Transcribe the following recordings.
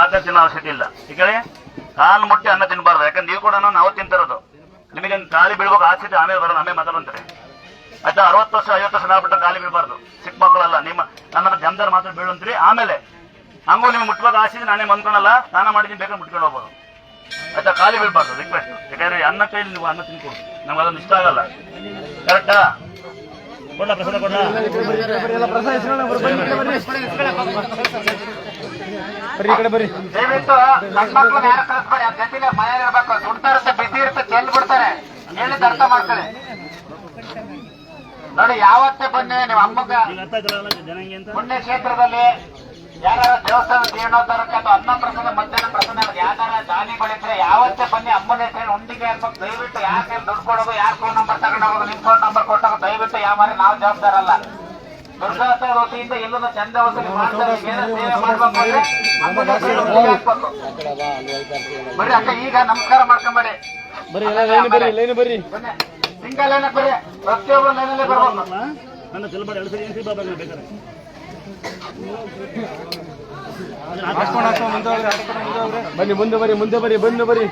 ಆಗ ತಿನ್ನೋ ಅವಶ್ಯಕತೆ ಇಲ್ಲ. ಈಗ ಕಾಲು ಮುಟ್ಟಿ ಅನ್ನ ತಿನ್ಬಾರ್ದು. ಯಾಕಂದ್ರೆ ನೀವು ಕೂಡ ನಾವು ತಿಂತಿರೋದು. ನಿಮಗೆ ಖಾಲಿ ಬೀಳ್ಬೇಕು ಆಸೆ ಆಮೇಲೆ ಬರೋದು, ಆಮೇಲೆ ಮಾತಾಡಂತಾರೆ ಆಯ್ತಾ, ಅರವತ್ತು ವರ್ಷ, ಐವತ್ತು ವರ್ಷ ನಾವು ಖಾಲಿ ಬೀಳಬಾರ್ದು. ಚಿಕ್ಕ ಮಕ್ಕಳಲ್ಲ, ನಿಮ್ಮ, ನನ್ನ ಜಮದಾರ್ ಮಾತ್ರ ಬೀಳಂತ್ರಿ, ಆಮೇಲೆ ಹಂಗೂ ನಿಮ್ಗೆ ಮುಟ್ಬೇಕು ಆಸೆ ನಾನೇ ಮಂದ್ಕೊಳಲ್ಲ ಸ್ನಾನ ಮಾಡಿದ್ದೀನಿ ಬೇಕಾದ್ರೆ ಮುಟ್ಕೊಂಡು ಹೋಗ್ಬೋದು. ಆಯ್ತಾ ಖಾಲಿ ಬೀಳ್ಬಾರ್ದು ರಿಕ್ವೆಸ್ಟ್ ಯಾಕಂದ್ರೆ ಅನ್ನ ಕೈಲಿ ನೀವು ಅನ್ನ ತಿನ್ಕೊಡಿ ನಮ್ಗೆ ಅದೊಂದು ಇಷ್ಟ ಆಗಲ್ಲ. ಕರೆಕ್ಟಾ ಕೊಡ್ಲ ಪ್ರಸಾದ ಕೊಡ್ಲ? ಬರ್ರಿ ಕಡೆ ಬರ್ರಿ. ದಯವಿಟ್ಟು ಸಣ್ಣ ಮಕ್ಳನ್ನ ಯಾರು ಕಳಿಸ್ಬೇಡಿ ಅದ್ ಜೊತೆಗೆ ಮನೇಲಿ ಇರ್ಬೇಕು. ಸುಡ್ತಾ ಇರುತ್ತೆ ಬಿಸಿ ಇರುತ್ತೆ ಚೆಲ್ ಬಿಡ್ತಾರೆ. ಹೇಳಿದ ಅರ್ಥ ಮಾಡ್ಕೊಳ್ಳಿ. ನೋಡಿ ಯಾವತ್ತೇ ಬನ್ನಿ ನೀವು ಅಮ್ಮಗ ಪುಣ್ಯಕ್ಷೇತ್ರದಲ್ಲಿ ಪುಣ್ಯ ಕ್ಷೇತ್ರದಲ್ಲಿ ಯಾರು ದೇವಸ್ಥಾನ ಜೀರ್ಣೋದ್ಧಾರಕ್ಕೆ ಅಥವಾ ಅನ್ನ ಪ್ರಸಾದ ಮಧ್ಯಾಹ್ನ ಪ್ರಸಾದ ಯಾವ್ದಾರ ದಾನಿಗಳಿದ್ರೆ ಯಾವತ್ತೇ ಬನ್ನಿ ಅಮ್ಮನ ಹೆಸರು ಒಂದಿಗೆ ಇರ್ಬೇಕು. ದಯವಿಟ್ಟು ಯಾಕೆ ದುಡ್ಡು ಕೊಡೋದು ಯಾರು ಫೋನ್ ನಂಬರ್ ತಗೊಂಡು ಹೋಗೋದು ನಿಮ್ ಫೋನ್ ನಂಬರ್ ಕೊಟ್ಟಾಗ ದಯವಿಟ್ಟು ಯಾವ ಮಾರಿ ನಾವು ಜವಾಬ್ದಾರ ಅಲ್ಲ. ದುರ್ಗಾಸ್ತ್ರ ವತಿಯಿಂದ ಎಲ್ಲದ ಚಂದ ವಸೂಲಿ ಮಾಡ್ತಾರೆ ಸೇವೆ ಮಾಡ್ಬೇಕು ಅಂದ್ರೆ ಅಮ್ಮನ ಹೆಸರು ಹಾಕ್ಬೇಕು. ಬರ್ರಿ ಅಕ್ಕ ಈಗ ನಮಸ್ಕಾರ ಮಾಡ್ಕೊಂಬೇಡಿ ಎಲ್ಲ ಲೈನ್ ಬರಿ ಲೈನ್ ಬನ್ನಿ. ಸಿಂಗಲ್ ಲೈನ್ ಬರ್ರಿ ಪ್ರತಿಯೊಬ್ಬರು ಲೈನಲ್ಲೇ ಬರ್ಬೇಕು. ನನ್ನ ಚೆಲ್ಬಾಡಿ ಎರಡು ಸರಿ ಬಾಬಾ ಬೇಕಾದ್ರೆ? ಬನ್ನಿ ಮುಂದೆ ಬರಿ ಮುಂದೆ ಬರಿ ಬಂದು ಬರಿ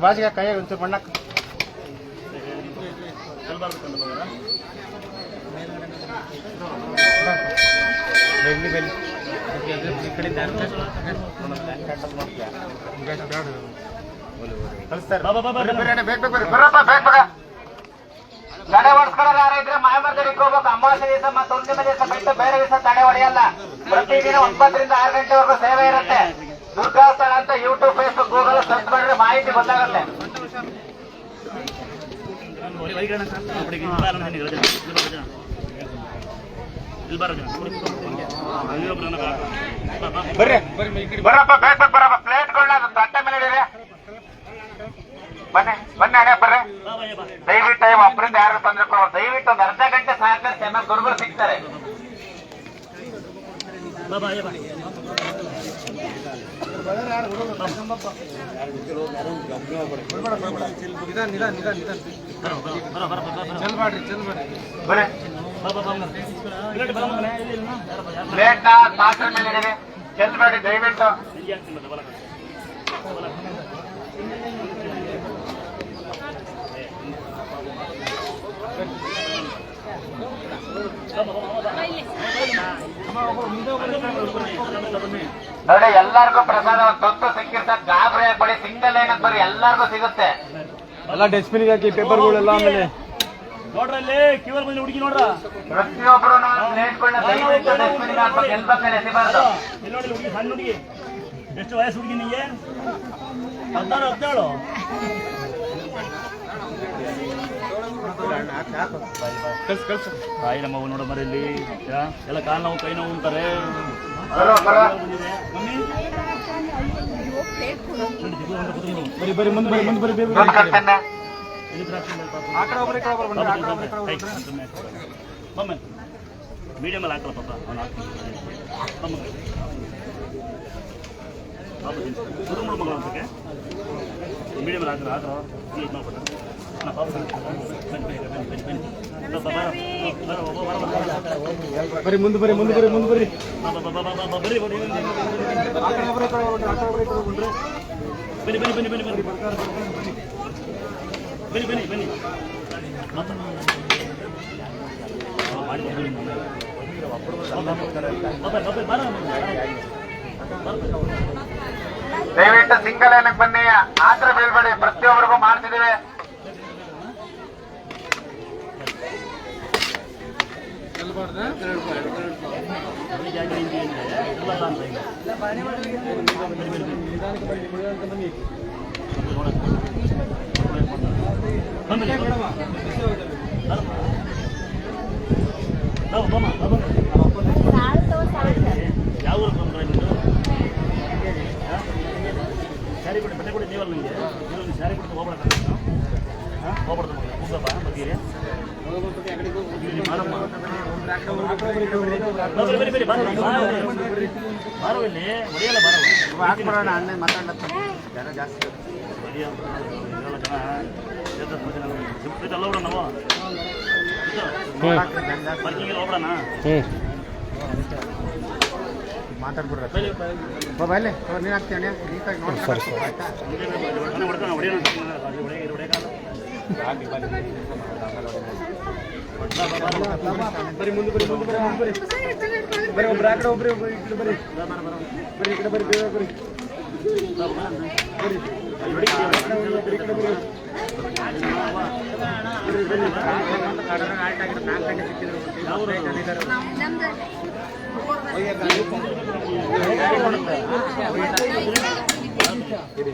ಬಾಜಿಗೆ ಕೈಯಾಗ ಬಣ್ಣ ಕಳಿಸ್ತಾರೆ ತಡೆ ಹೊಡ್ಸ್ಕೊಳ್ಳೋರು ಯಾರ ಇದ್ರೆ ಮಾಯಮರ್ಗಡಿಗೆ ಹೋಗ್ಬೇಕು. ಅಮಾವಾಸ್ಯ ದಿವಸ ಮತ್ತೆ ಹುಣ್ಣಿಮೆ ದಿವಸ ಬಿಟ್ಟು ಬೇರೆ ದಿವಸ ತಡೆ ಹೊಡೆಯಲ್ಲ. ಪ್ರತಿದಿನ ಒಂಬತ್ತರಿಂದ ಆರು ಗಂಟೆವರೆಗೂ ಸೇವೆ ಇರುತ್ತೆ. ದುರ್ಗಾಸ್ಥಳ ಅಂತ ಯೂಟ್ಯೂಬ್ ಫೇಸ್ಬುಕ್ ಗೂಗಲ್ ಸರ್ಚ್ ಮಾಡಿದ್ರೆ ಮಾಹಿತಿ ಗೊತ್ತಾಗುತ್ತೆ. ಬರಪ್ಪ ಬೇಸಕ್ ಬರಪ್ಪ. ಪ್ಲೇಟ್ಗಳನ್ನ ತಟ್ಟೆ ಮೇಲೆ ಬನ್ನಿ ಬನ್ನಿ ಅಡೆ ದಯವಿಟ್ಟು ಒಬ್ಬರಿಂದ ಯಾರು ತೊಂದರೆ ಕೊಡೋದು ದಯವಿಟ್ಟು ಒಂದು ಅರ್ಧ ಗಂಟೆ ಸಹಕರಿಸಿ ಆಮೇಲೆ ಗುರುಗಳು ಸಿಗ್ತಾರೆ. ಏ ಬಾ. ನಿಧಾನ ನಿಧಾನ ನಿಧಾನ ನಿಧಾನ ಬರೋ, ಬರೋ, ಬರೋ, ಬರೋ, ಬರೋ, ಬರೋ. ಚೆಲ್ ಮಾಡ್ರಿ ಚೆಲ್ ಮಾಡ್ರಿ ಬರ್ರಿ ಬಾ, ಬಾ, ಬಾ. ಪ್ಲೇಟ್ ಬಾ, ಮಗನೇ. ಇಲ್ಲಿ ಇಲ್ಲ. ಯಾರಪ್ಪ, ಯಾರು? ಪ್ಲೇಟ್ನ ಪಾತ್ರೆ ಮೇಲೆ ಇಡಿರಿ ಚೆಲ್ಬೇಡಿ ದಯವಿಟ್ಟು ನಿಂಗೆ ಹಾಕ್ತೀನಿ ಮತ್ತೆ ಬಲ ಕಡೆ. ಬಲ ಕಡೆ. ನೋಡಿ ಎಲ್ಲರಿಗೂ ಪ್ರಸಾದ ತೊತ್ತು ಸಿಕ್ಕಿರ್ತ ಗಾಬರಿ ಆಗ್ಬೇಡಿ ಸಿಂಗಲ್ ಲೈನ್ ಬರ್ರಿ ಎಲ್ಲರಿಗೂ ಸಿಗುತ್ತೆ. ಎಲ್ಲ ಡಸ್ಟ್ಬಿನ್ ಹಾಕಿ ಪೇಪರ್ಗಳೆಲ್ಲ ಆಮೇಲೆ. ನೋಡ್ರಲ್ಲಿ ಕಿವರ್ ಬಂದು ಹುಡುಗಿ ನೋಡ್ರ? ಪ್ರತಿಯೊಬ್ಬರು ಪ್ಲೇಟ್ಗಳನ್ನ ದಯವಿಟ್ಟು ಡಸ್ಟ್ಬಿನ್ ಹಾಕ್ಬೇಕು ಎಲ್ ಪಕ್ಕ ಎಸಿಬಾರ್ದು ಇಲ್ಲಿ ನೋಡಿ ಹುಡುಗಿ ಸಣ್ಣ ಹುಡುಗಿ. ಎಷ್ಟು ವಯಸ್ಸು ಹುಡುಗಿ ನಿಂಗೆ? ಹದಿನಾರು ಹದಿನೇಳು. ಕಳ್ಸು ಕಳ್ಸು ತಾಯಿ ನಮ್ಮವು ನೋಡ ಇಲ್ಲಿ. ಎಲ್ಲ ಕಾಲು ನೋವು ಕೈ ನೋವು ಅಂತಾರೆ ಬರಿ ಬರಿ. ಮುಂದೆ ಬರಿ ಮುಂದೆ ಬರಿ ಬೇರೆ ಮಮ್ಮಿ ಮೀಡಿಯಮಲ್ಲಿ ಹಾಕಲ್ಲ ಪಾಪ. ಅವನು ಹಾಕ್ತಾನೆ. ಮೀಡಿಯಮಲ್ಲಿ ಹಾಕಲ್ಲ ಹಾಕ್ರ ಬರೋ, ಮುಂದೆ ಬರಿ ಮುಂದೆ ಬರಿ ಮುಂದೆ ಬರಿ ಬನ್ನಿ ಬನ್ನಿ ಬನ್ನಿ ಬನ್ನಿ ಬನ್ನಿ ಬನ್ನಿ ಬನ್ನಿ ಬನ್ನಿ. ದಯವಿಟ್ಟು ಸಿಂಗಲ್ ಏನಕ್ಕೆ ಬನ್ನಿ ಆತರ ಬೀಳ್ಬೇಡಿ ಪ್ರತಿಯೊಬ್ಬರಿಗೂ ಮಾಡ್ತಿದ್ದೀವಿ ಯಾವ ಊರು ಬಂದ್ರೆ ನಿಮ್ಮದು ಸ್ಯಾರಿ ಬಿಡಿ ಬಟ್ಟೆ ಕೊಡಿ ನೀವಲ್ಲ ನೀವು ಸ್ಯಾರಿ ಬಿಟ್ಟು ಹೋಗ್ಬಿಡಕ್ಕ ಹಾಂ ಮಗ ಬಗ್ಗೀರಿ ಇಲ್ಲಿ ಹಾಕ್ಬಿಡೋಣ ಅಲ್ಲೇ ಮಾತಾಡತ್ತ ಜನ ಜಾಸ್ತಿ ಮಾತಾಡ್ಬಿಡ್ರ ಬಾಬಾ ಅಲ್ಲೇ ನೀನು ಹಾಕ್ತೀನಿ ನೀಟಾಗಿ ನೋಡಿ ಆಯ್ತಾ ಬರೀ ಮುಂದೆ ಬರೀ ಮುಂದೆ ಬರೀ ಬರೀ. ಒಬ್ರು, ಆ ಕಡೆ ಒಬ್ರಿ ಒಬ್ರು ಈ ಕಡೆ ಬರೀ. ಬರೀ, ಈ ಕಡೆ ಬರೀ ಬೇಗ ಬರೀ ಬರೀ ಬರೀ.